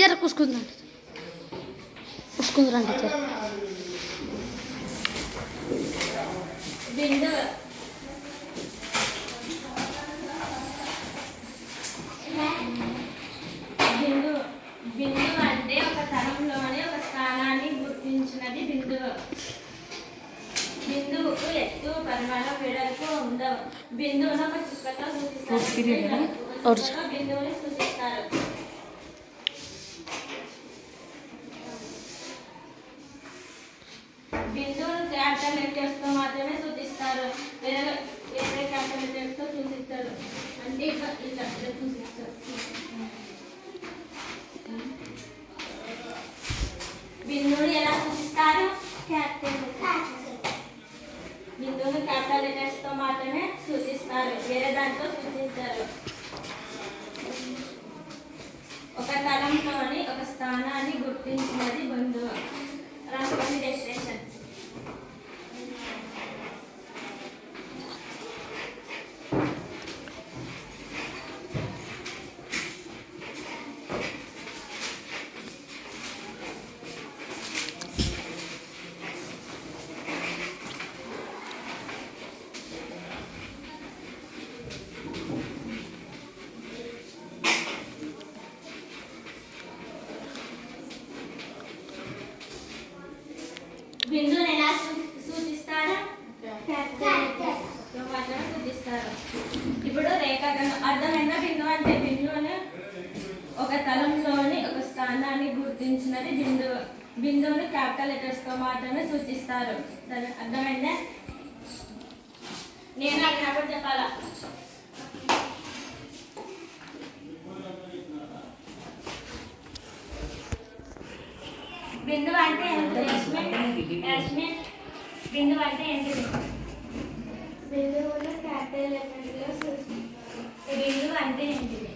Teacher కూసుకుందండి కూసుకుందరండి teacher బిందు అంటే ఒక తరంలోని ఒక స్థానాన్ని గుర్తించినది బిందువు బిందువుకు ఎత్తు పరిమాణం వెడల్పు ఉండవు. బిందువును ఒక చుక్కతో సూచిస్తారు. బిందువుని సూచిస్తారు. బిందువును మాత్రమే సూచిస్తారు వేరే వేరే క్యాపిటల్ లెటర్స్తో సూచిస్తారు అంటే ఇట్లా ఇట్లా ఇట్లా సూచిస్తారు బిందువుని ఎలా సూచిస్తారు క్యాపిటల్ బిందువును క్యాపిటల్ లెటర్స్తో మాత్రమే సూచిస్తారు వేరే దాంతో సూచిస్తారు ఒక తలంలోని ఒక స్థానాన్ని గుర్తించినది బిందువు రాసుకోండి డెస్టినేషన్ బిందువుని ఎలా సూ- సూచిస్తారు తో మాత్రమే సూచిస్తారు ఇప్పుడు రేఖాగణం అర్థమైందా బిందువు అంటే బిందువుని ఒక తలంలోని ఒక స్థానాన్ని గుర్తించినది బిందువు బిందువుని క్యాపిటల్ లెటర్స్తో మాత్రమే సూచిస్తారు. అర్థమైందా నేను అడిగినప్పుడు చెప్పాలా? బిందువు అంటే బిందువు అంటే ఏంటిది బిందువులు క్యాపిటల్ లెటర్లో సూచిస్తారు. బిందువు అంటే ఏంటిది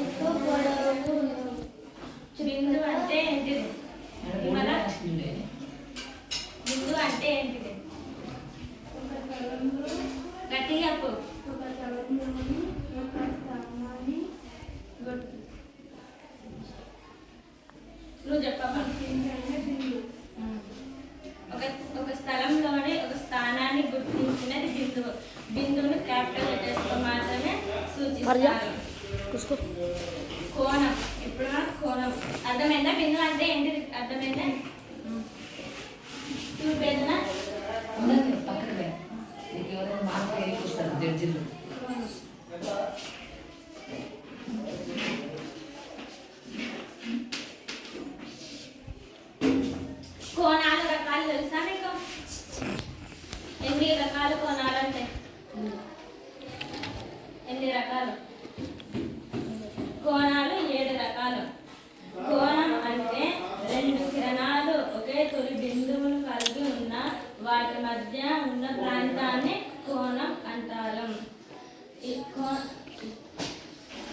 ఎక్కువ పొడవులు బిందువు అంటే ఏంటిది? మన బిందువు అంటే ఏంటిది? గట్టిగా నువ్వు చెప్పమ్మా. ఒక ఒక స్థలంలోనే ఒక స్థానాన్ని గుర్తించినది బిందువు. బిందువుని క్యాపిటల్ లెటర్స్తో మాత్రమే? సూచిస్తారు. కోణం. అర్థమైందా బిందువు అంటే ఏంటిది అర్థమైందా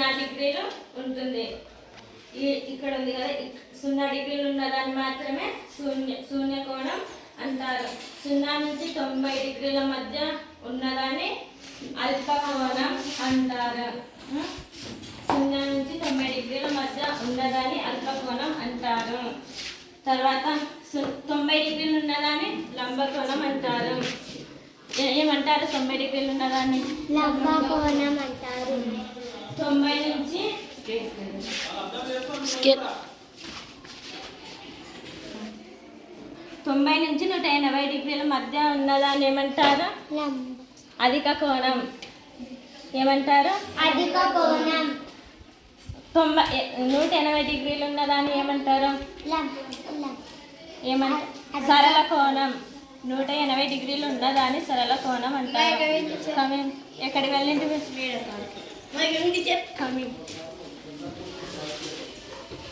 సున్నా డిగ్రీలు ఉంటుంది. ఇక్కడ ఉంది కదా సున్నా డిగ్రీలు ఉన్నదాన్ని మాత్రమే శూన్య శూన్య కోణం అంటారు. సున్నా నుంచి తొంభై డిగ్రీల మధ్య ఉన్నదాన్ని అల్ప కోణం అంటారు. సున్నా నుంచి తొంభై డిగ్రీల మధ్య ఉన్నదాన్ని అల్ప కోణం అంటారు. తర్వాత తొంభై డిగ్రీలు ఉన్నదాన్ని లంబకోణం అంటారు. ఏమంటారు తొంభై డిగ్రీలు ఉన్నదాన్ని లంబకోణం అంటారు. తొంభై నుంచి స్కేల్ తొంభై నుంచి నూట ఎనభై డిగ్రీల మధ్య ఉన్నదాన్ని ఏమంటారు? అధిక కోణం. ఏమంటారు? అధిక కోణం. తొంభై నూట ఎనభై డిగ్రీలు ఉన్నదాన్ని ఏమంటారు? లంబ లంబ ఏమంట సరళ కోణం. నూట ఎనభై డిగ్రీలు ఉన్నదాన్ని సరళ కోణం అంటారు. ఎక్కడికి వెళ్ళింటి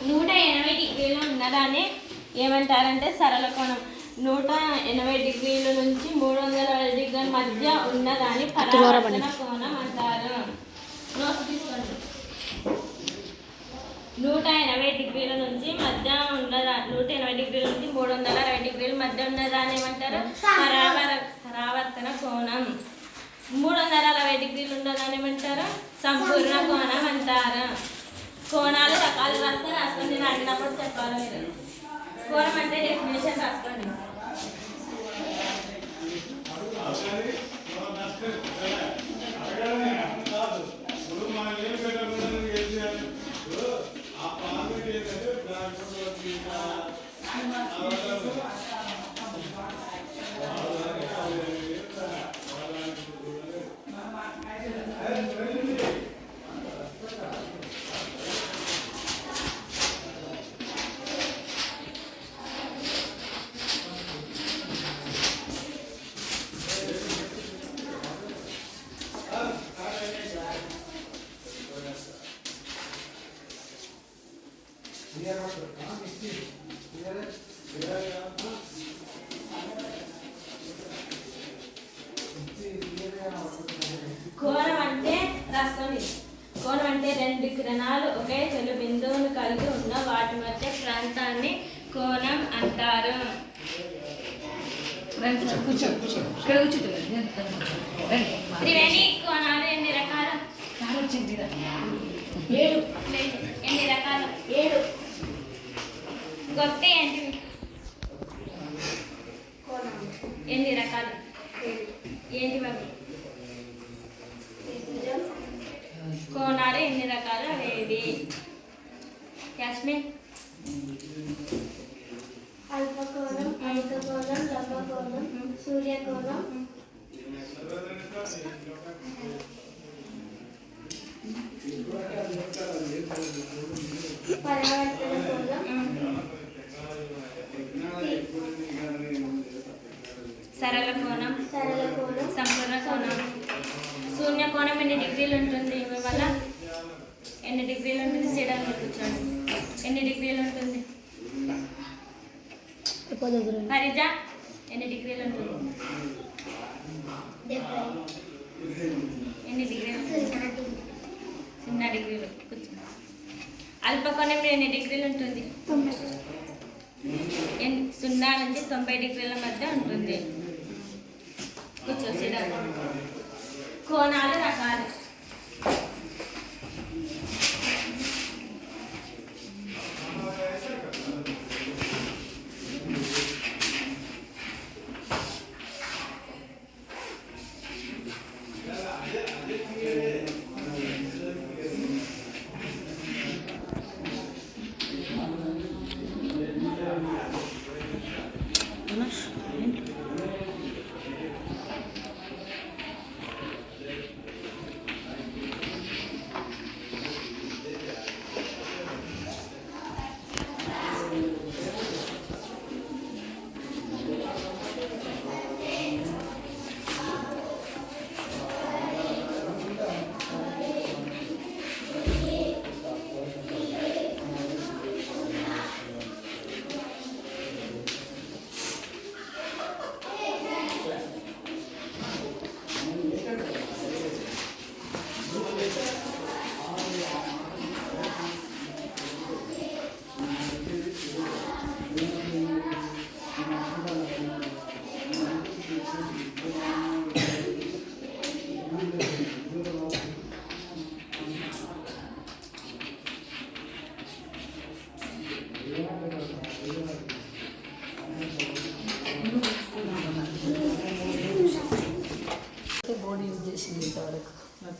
నూట ఎనభై డిగ్రీలు ఉన్నదాన్ని ఏమంటారంటే సరళ కోణం. నూట ఎనభై డిగ్రీల నుంచి మూడు వందల డిగ్రీల మధ్య ఉన్నదాన్ని పరావర్తన కోణం అంటారు. నూట ఎనభై డిగ్రీల నుంచి మధ్య ఉన్నదా నూట ఎనభై డిగ్రీల నుంచి మూడు వందల అరవై డిగ్రీల మధ్య ఉన్నదాన్ని ఏమంటారు? పరావర పరావర్తన కోణం. మూడు వందల అరవై డిగ్రీలు ఉండాలని ఏమంటారు? సంపూర్ణ కోణం అంటారు. కోణాలు రకాలు రాస్తే రాసుకోండి నేను అడిగినప్పుడు చెప్పాలి మీరు. కోణం అంటే డెఫినేషన్ రాసుకోండి. కోణం రండి కూర్చో కూర్చో ఇక్కడ కూర్చుంటుంది రండి త్రివేణి కోణాలు ఎన్ని రకాలు సార్ వచ్చింది ఏడు లేదు. ఎన్ని రకాలు ఏడు గొప్ప ఏంటివి ఎన్ని రకాలు ఏంటి అవి కోణాలు ఎన్ని రకాలు అవేవి యాస్మిన్ అల్పకోణం అధిక కోణం లంబ కోణం సూర్యకోణం. పరావర్తన కోణం సరళ కోణం సరళ కోణం సంపూర్ణ కోణం శూన్య కోణం ఎన్ని డిగ్రీలు ఉంటుంది? వల్ల ఎన్ని డిగ్రీలు ఉంటుంది? సీడాలు కూర్చోండి. ఎన్ని డిగ్రీలు ఉంటుంది? హరిజ ఎన్ని డిగ్రీలు ఉంటుంది? ఎన్ని డిగ్రీలు సున్నా డిగ్రీ సున్నా డిగ్రీలు కూర్చో అల్పకోణం ఎన్ని డిగ్రీలు ఉంటుంది? తొంభై. ఎన్- సున్నా నుంచి తొంభై డిగ్రీల మధ్య ఉంటుంది. కూర్చో కోణాలు రకాలు.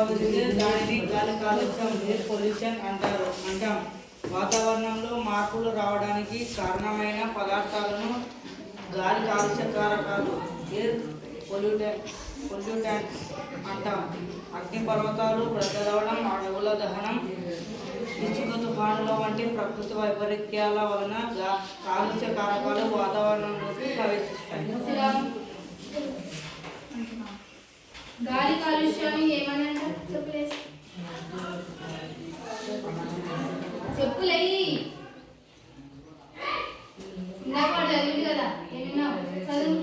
దానిని గాలి కాలుష్యం ఎయిర్ పొల్యూషన్ అంటారు. అంటాం. వాతావరణంలో మార్పులు రావడానికి కారణమైన పదార్థాలను గాలి కాలుష్య కారకాలు ఎయిర్ పొల్యూటెంట్ పొల్యూటెంట్ అంటాం. అగ్నిపర్వతాలు ప్రజలవడం అడవుల దహనం ఇసుక తుఫానుల వంటి ప్రకృతి వైపరీత్యాల వలన కాలుష్య కారకాలు వాతావరణంలోకి ప్రవేశిస్తాయి. గాలి కాలుష్యం ఏమన్నా చెప్పులేసి చెప్పులేయి ఇందాక వాడు చదివింది కదా. ఏమన్నా చదువు?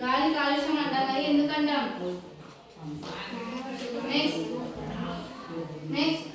గాలి కాలుష్యం అంటాం కదా ఎందుకంటాం? Next next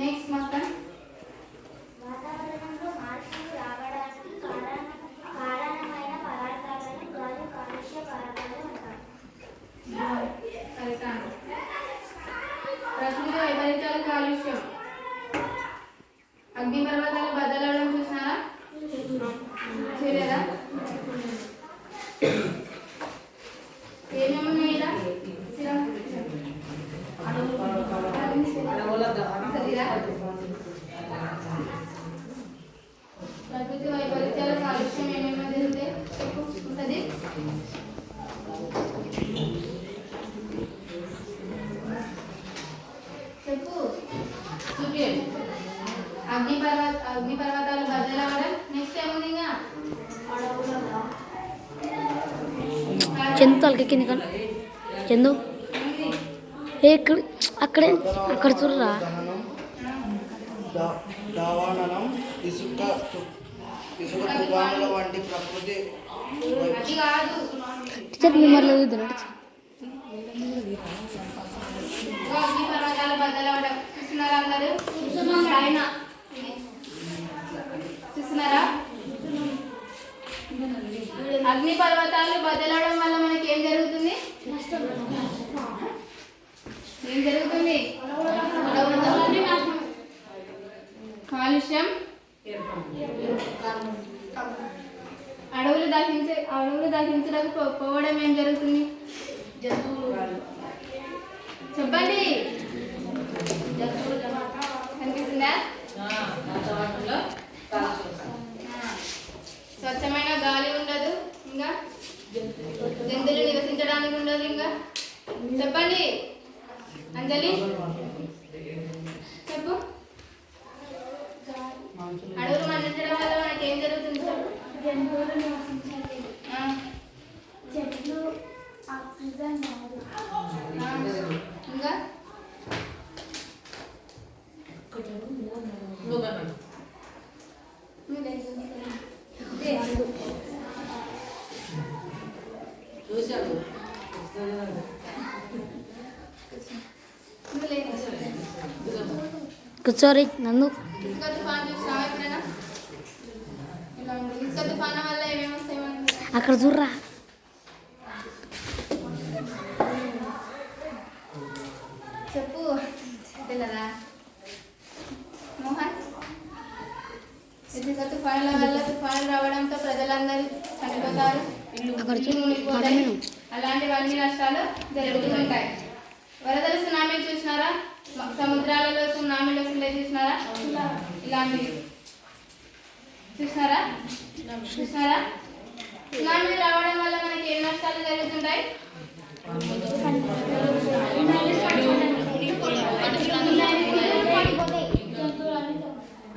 Next, Makan. Chandu తలకెక్కింది కానీ చందు ఏ ఇక్కడ అక్కడే అక్కడ చూడరా? దావాణనం టీచర్ మిమ్మల్ని చూద్దాం చూస్తున్నారా? అగ్ని పర్వతాలు బదలడం వల్ల మనకి ఏం జరుగుతుంది? ఏం జరుగుతుంది? కాలుష్యం. అడవులు దహించే అడవులు దహించడానికి పోవడం ఏం జరుగుతుంది? చెప్పండి. వస్తాయి మనకి అక్కడ చూడరా. చెప్పు. మోహన్ ఇసుక తుఫానుల వల్ల తుఫాను రావడంతో ప్రజలందరూ చనిపోతారు. అలాంటివన్నీ నష్టాలు జరుగుతూ ఉంటాయి. వరదలు సునామీలు చూసినారా? సముద్రాలలో సునామీలో సిల్లే చూసినారా? ఇలాంటివి చూసినారా? చూసినారా? సునామీలు రావడం వల్ల మనకి ఏం నష్టాలు జరుగుతుంటాయి?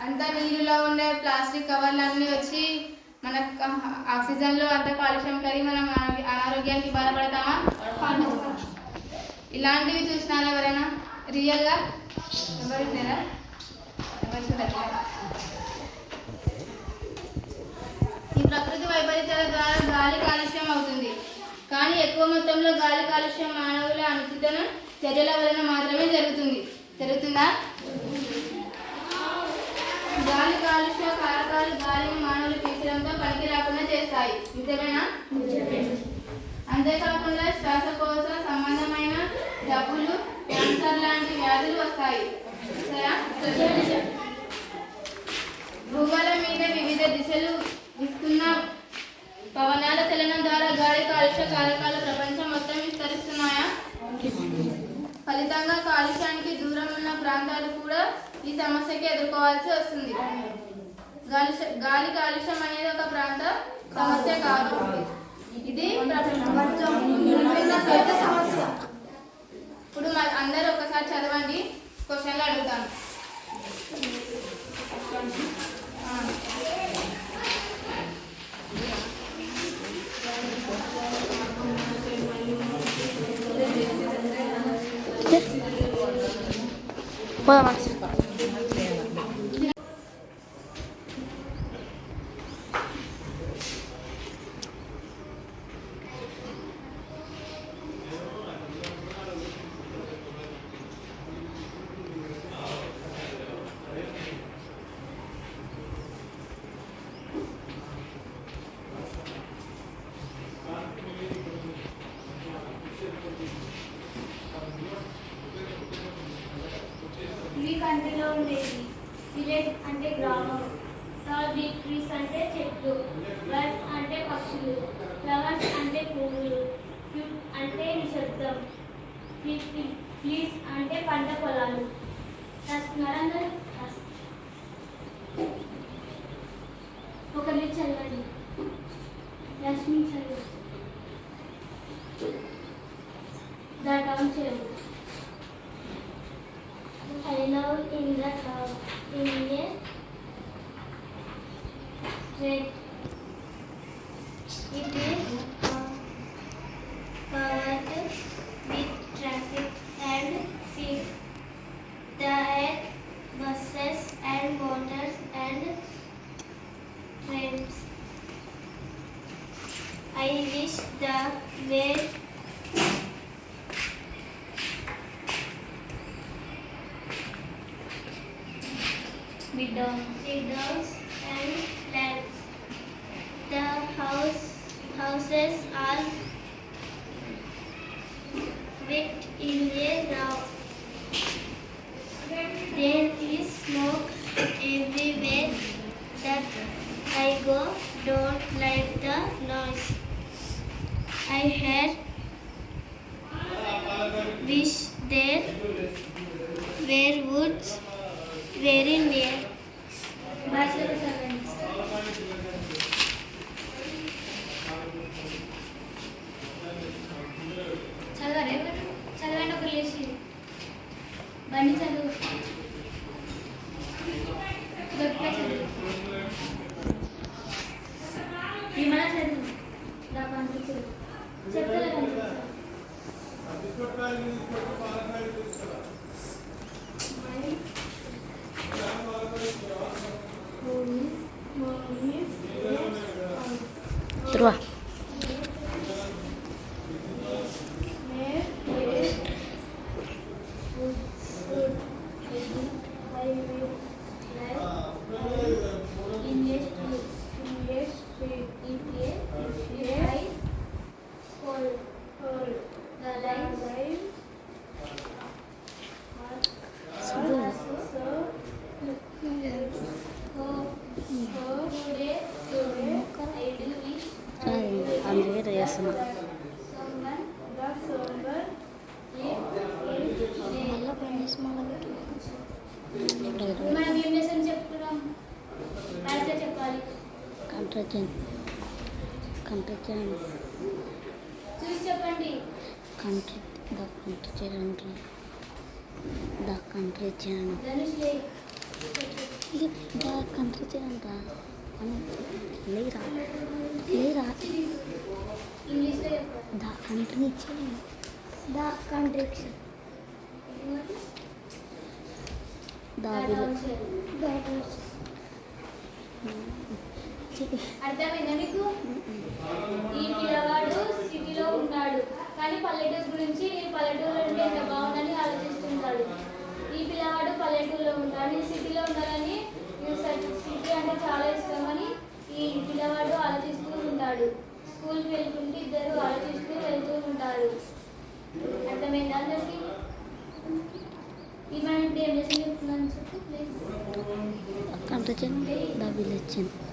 అంతా నీళ్ళలో ఉండే ప్లాస్టిక్ కవర్లు అన్నీ వచ్చి మన ఆక్సిజన్లో అంత కాలుష్యం కలిగి మనం అనారోగ్యానికి బాధపడతామా? ఇలాంటివి చూసినారా ఎవరైనా? రియల్గా ఎవరు లేరా ఎవరు చూడట్లేదా? ఈ ప్రకృతి వైపరీత్యాల ద్వారా గాలి కాలుష్యం అవుతుంది. కానీ ఎక్కువ మొత్తంలో గాలి కాలుష్యం మానవుల అనుచితన చర్యల వలన మాత్రమే జరుగుతుంది. జరుగుతుందా? గాలి కాలుష్య కారకాలు గాలిని మానవులు పీల్చడంతో పనికి రాకుండా చేస్తాయి. నిజమేనా? అంతేకాకుండా శ్వాసకోశ సంబంధమైన జబ్బులు క్యాన్సర్ లాంటి వ్యాధులు వస్తాయి. భూగోళం మీద వివిధ దిశలు ఇస్తున్న పవనాల చలనం ద్వారా గాలి కాలుష్య కారకాలు ప్రపంచం మొత్తం విస్తరిస్తున్నాయా? ఫలితంగా కాలుష్యానికి దూరం ఉన్న ప్రాంతాలు కూడా ఈ సమస్యకి ఎదుర్కోవాల్సి వస్తుంది. గాలి గాలి కాలుష్యం అనేది ఒక ప్రాంత సమస్య కాదు. ఉండేది. విలేజ్ అంటే గ్రామం. టాల్ బిగ్ ట్రీస్ అంటే చెట్లు. బర్డ్స్ అంటే పక్షులు. ఫ్లవర్స్ అంటే పువ్వులు. క్యూట్ అంటే నిశ్శబ్దం. ప్లీజ్ అంటే పంట పొలాలు. రాస్తున్నారందరూ ఒకరి చదవండి. లక్ష్మి చదువు దాని count the way windows and lamps. The house houses are చెప్తాను కంట్రజన్ కంట్రజన్ కంట్రీ ద కంట్రజన్ అంటారు ద లే. ఇది ద అంట. అని లేరా? లేరా? ద కంట్రీ ద కంట్రిక్షన్ ద అర్థమైందా ఈ పిల్లవాడు సిటీలో ఉన్నాడు కానీ పల్లెటూరు గురించి నేను పల్లెటూరులో ఉంటే ఎంత బాగుందని ఆలోచిస్తుంటాడు. ఈ పిల్లవాడు పల్లెటూరులో ఉంటాడు ఈ సిటీలో ఉండాలని సిటీ అంటే చాలా ఇష్టమని ఈ పిల్లవాడు ఆలోచిస్తూ ఉంటాడు. స్కూల్కి వెళ్తుంటే ఇద్దరు ఆలోచిస్తూ వెళ్తూ ఉంటారు. అర్థమైందా అందరికీ? ఈ మనం ఇప్పుడు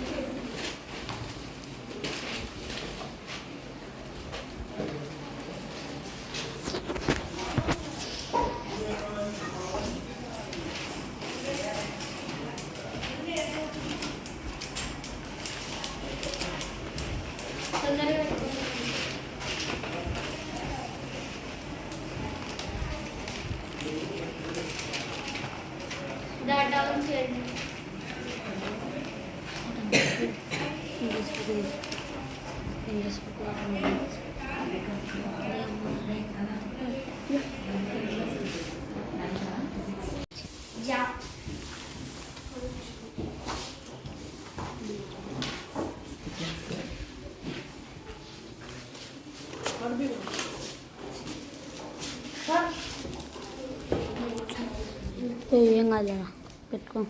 ఏం కాదురా పెట్టుకో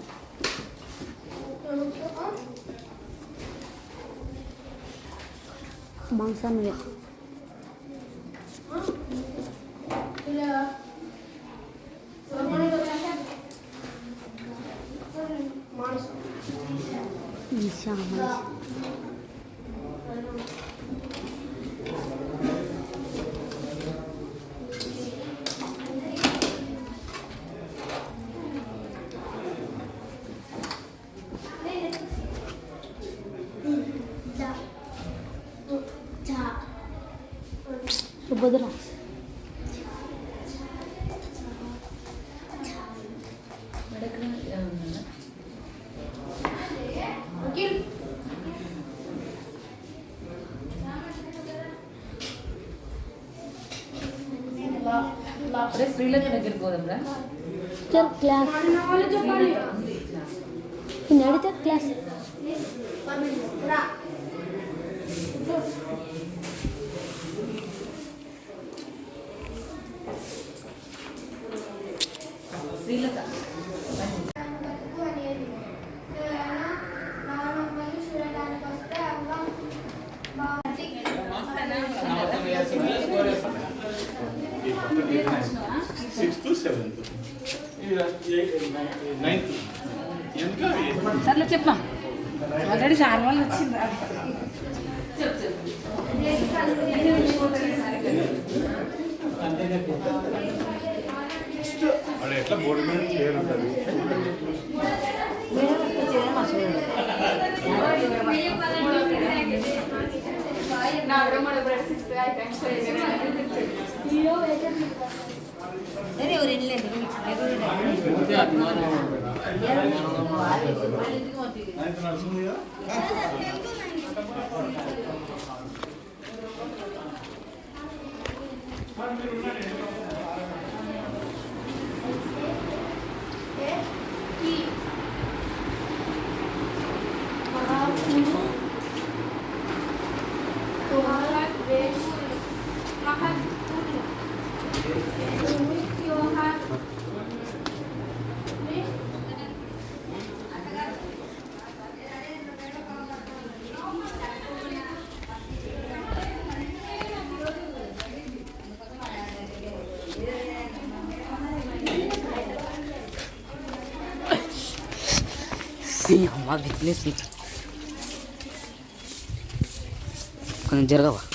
మాంసం ಗೊಬ್ಬರ ಶ್ರೀಲಂಕನಾಗಿರ್ಬೋದಲ್ಲ ಸರ್ ಕ್ಲಾಸ್ నైన్త్ ఎందుకు సర్లే చెప్పా. ఆల్రెడీ చాలా వాళ్ళు వచ్చింది చెప్పు చెప్పు వాడు ఎట్లా బోర్డు మీద ಸರಿ ಅವ್ರು ಇಲ್ಲೇ Thank you. Abi, listen. Kena jerga, Pak.